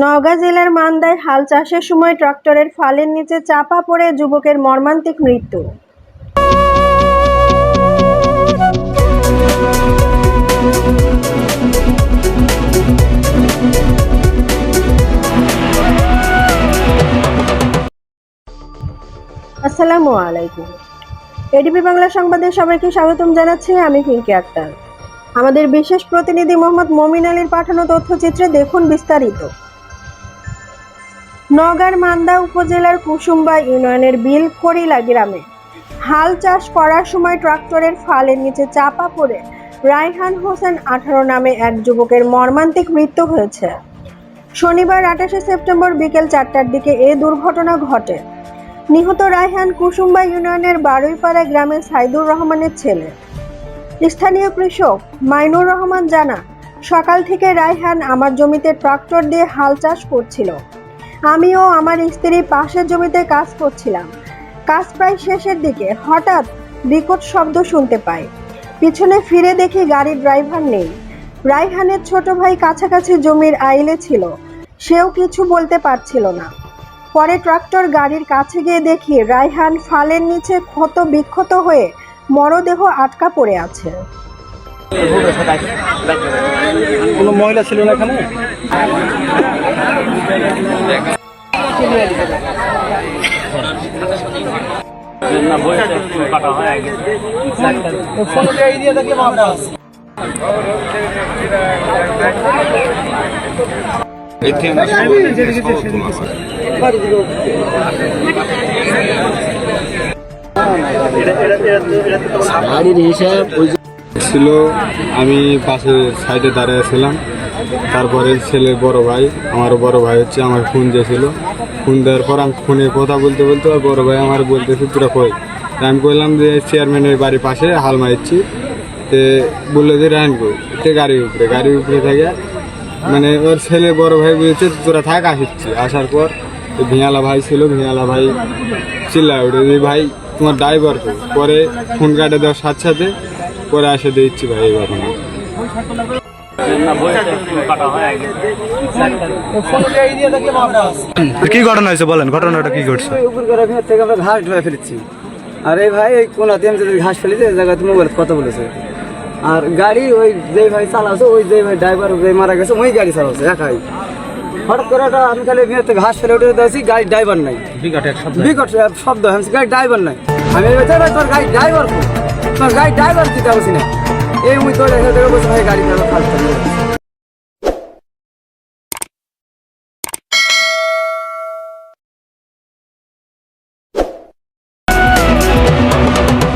নওগাঁ জেলার মান্দায় হাল চাষের সময় ট্রাক্টরের ফালের নিচে চাপা পড়ে যুবকের মর্মান্তিক মৃত্যু। আসসালামু আলাইকুম। এডিপি বাংলা সংবাদে সবাইকে স্বাগতম জানাচ্ছি, আমি পিঙ্কি আক্তার। আমাদের বিশেষ প্রতিনিধি মোহাম্মদ মমিন আলীর পাঠানো তথ্যচিত্রে দেখুন বিস্তারিত। নগার মান্দা উপজেলার কুসুম্বা ইউনিয়নের বিল করিলা গ্রামে। হাল চাষ করার সময় ট্রাক্টরের ফালের নিচে চাপা পড়ে রায়হান হোসেন আঠারো নামে এক যুবকের মর্মান্তিক মৃত্যু হয়েছে। শনিবার আঠাশে সেপ্টেম্বর বিকেল চারটার দিকে এ দুর্ঘটনা ঘটে। নিহত রায়হান কুসুম্বা ইউনিয়নের বারুইপাড়া গ্রামের সাইদুর রহমানের ছেলে। স্থানীয় কৃষক মাইনুর রহমান জানা সকাল থেকে রায়হান আমার জমিতে ট্রাক্টর দিয়ে হাল চাষ করছিল। আমিও আমার স্ত্রী পাশের জমিতে কাজ করছিলাম। কাজ প্রায় শেষের দিকে হঠাৎ বিকট শব্দ শুনতে পাই। পিছনে ফিরে দেখি গাড়ির ড্রাইভার নেই। রায়হানের ছোট ভাই কাছাকাছি জমির আইলে ছিল। সেও কিছু বলতে পারছিল না। পরে ট্রাক্টর গাড়ির কাছে গিয়ে দেখি রায়হান ফালের নিচে ক্ষত বিক্ষত হয়ে মরদেহ আটকা পড়ে আছে। কোনো মহিলা ছিল না এখানে? গাড়ির ছিল আমি পাশে সাইডে দাঁড়িয়েছিলাম তারপরে ছেলের বড় ভাই আমার বড় ভাই হচ্ছে আমার ফোন দিয়েছিল। ফোন দেওয়ার পর আমি ফোনে কথা বলতে বলতে ওর বড় ভাই আমার বলতেছে, তোরা কই? আমি কইলাম যে, চেয়ারম্যানের বাড়ির পাশে হাল মারছি তে বলল যে, রায়ন কই? তে গাড়ির উপরে গাড়ির উপরে থেকে মানে ওর ছেলে বড় ভাই বলেছে, তোরা থাক, আসিচ্ছি। আসার পর ভিয়ালা ভাই ছিল, ভিয়ালা ভাই চিল্লা ওঠে যে ভাই, তোমার ড্রাইভার পরে ফোন কাটে দেওয়ার সাথে সাথে পরে আসে দিচ্ছি ভাই, এই ঘটনা। কি ঘটনা হয়েছে বলেন? ঘটনাটা কি ঘটছে? উপর করে ভেতর থেকে আমরা ঘাস ঢুকে ফেলেছি আরে ভাই এই আমি যদি ঘাস ফেলেছি এই জায়গাতে মোবাইল কথা বলেছে। আর গাড়ি ওই যে ভাই চালাচ্ছে ওই যে ভাই ড্রাইভার যে মারা গেছে ওই গাড়ি চালাচ্ছে একাই হঠাৎ করে ওটা আমি খালি ভেতর ঘাস ফেলে উঠে দিয়েছি গাড়ি ড্রাইভার নাই। বিকট শব্দ। আমি বলছি, গাড়ি ড্রাইভার নাই। আমি এই তোর গাড়ি ড্রাইভার তোর গাড়ি ড্রাইভার দিতে পারছি না। এই ভাই গাড়ি চালা ফালতু